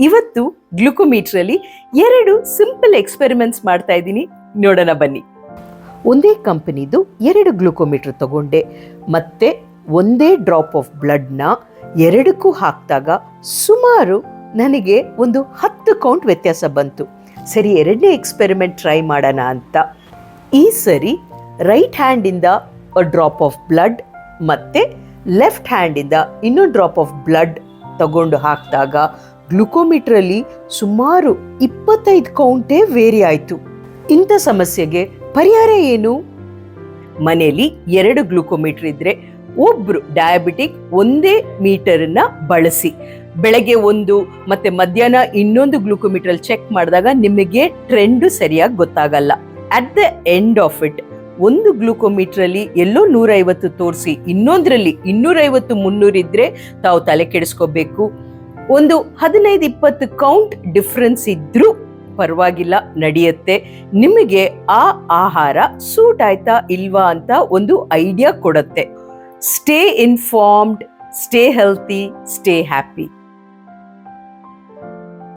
ಇವತ್ತು ಗ್ಲುಕೋಮೀಟ್ರಲ್ಲಿ ಎರಡು simple experiments ಮಾಡ್ತಾ ಇದ್ದೀನಿ. ನೋಡೋಣ ಬನ್ನಿ. ಒಂದೇ ಕಂಪನಿದು ಎರಡು ಗ್ಲುಕೋಮೀಟರ್ ತಗೊಂಡೆ. ಮತ್ತೆ ಒಂದೇ ಡ್ರಾಪ್ ಆಫ್ ಬ್ಲಡ್ನ ಎರಡಕ್ಕೂ ಹಾಕಿದಾಗ ಸುಮಾರು ನನಗೆ ಒಂದು ಹತ್ತು ಕೌಂಟ್ ವ್ಯತ್ಯಾಸ ಬಂತು. ಸರಿ, ಎರಡನೇ ಎಕ್ಸ್ಪೆರಿಮೆಂಟ್ ಟ್ರೈ ಮಾಡೋಣ ಅಂತ. ಈ ಸರಿ ರೈಟ್ ಹ್ಯಾಂಡಿಂದ ಡ್ರಾಪ್ ಆಫ್ ಬ್ಲಡ್ ಮತ್ತೆ ಲೆಫ್ಟ್ ಹ್ಯಾಂಡಿಂದ ಇನ್ನೊಂದು ಡ್ರಾಪ್ ಆಫ್ ಬ್ಲಡ್ ತಗೊಂಡು ಹಾಕಿದಾಗ ಗ್ಲುಕೋಮೀಟ್ರಲ್ಲಿ ಸುಮಾರು ಇಪ್ಪತ್ತೈದು ಕೌಂಟೇ ವೇರಿ ಆಯಿತು. ಇಂಥ ಸಮಸ್ಯೆಗೆ ಪರಿಹಾರ ಏನು? ಮನೆಯಲ್ಲಿ ಎರಡು ಗ್ಲುಕೋಮೀಟರ್ ಇದ್ರೆ ಒಬ್ರು ಡಯಾಬಿಟಿಕ್ ಒಂದೇ ಮೀಟರ್ನ ಬಳಸಿ, ಬೆಳಗ್ಗೆ ಒಂದು ಮತ್ತೆ ಮಧ್ಯಾಹ್ನ ಇನ್ನೊಂದು ಗ್ಲುಕೋಮೀಟರ್ ಚೆಕ್ ಮಾಡಿದಾಗ ನಿಮಗೆ ಟ್ರೆಂಡ್ ಸರಿಯಾಗಿ ಗೊತ್ತಾಗಲ್ಲ. At the end of it ಒಂದು ಗ್ಲೂಕೋಮೀಟರ್ ಅಲ್ಲಿ ಎಲ್ಲೋ ನೂರೈವತ್ತು ತೋರಿಸಿ, ಇನ್ನೊಂದರಲ್ಲಿ ಇನ್ನೂರೈವತ್ತು ಮುನ್ನೂರಿದ್ರೆ ತಾವು ತಲೆ ಕೆಡಿಸ್ಕೋಬೇಕು. ಒಂದು ಹದಿನೈದು ಇಪ್ಪತ್ತು ಕೌಂಟ್ ಡಿಫ್ರೆನ್ಸ್ ಇದ್ರೂ ಪರವಾಗಿಲ್ಲ, ನಡೆಯುತ್ತೆ. ನಿಮಗೆ ಆ ಆಹಾರ ಸೂಟ್ ಆಯ್ತಾ ಇಲ್ವಾ ಅಂತ ಒಂದು ಐಡಿಯಾ ಕೊಡುತ್ತೆ. Stay informed stay healthy stay happy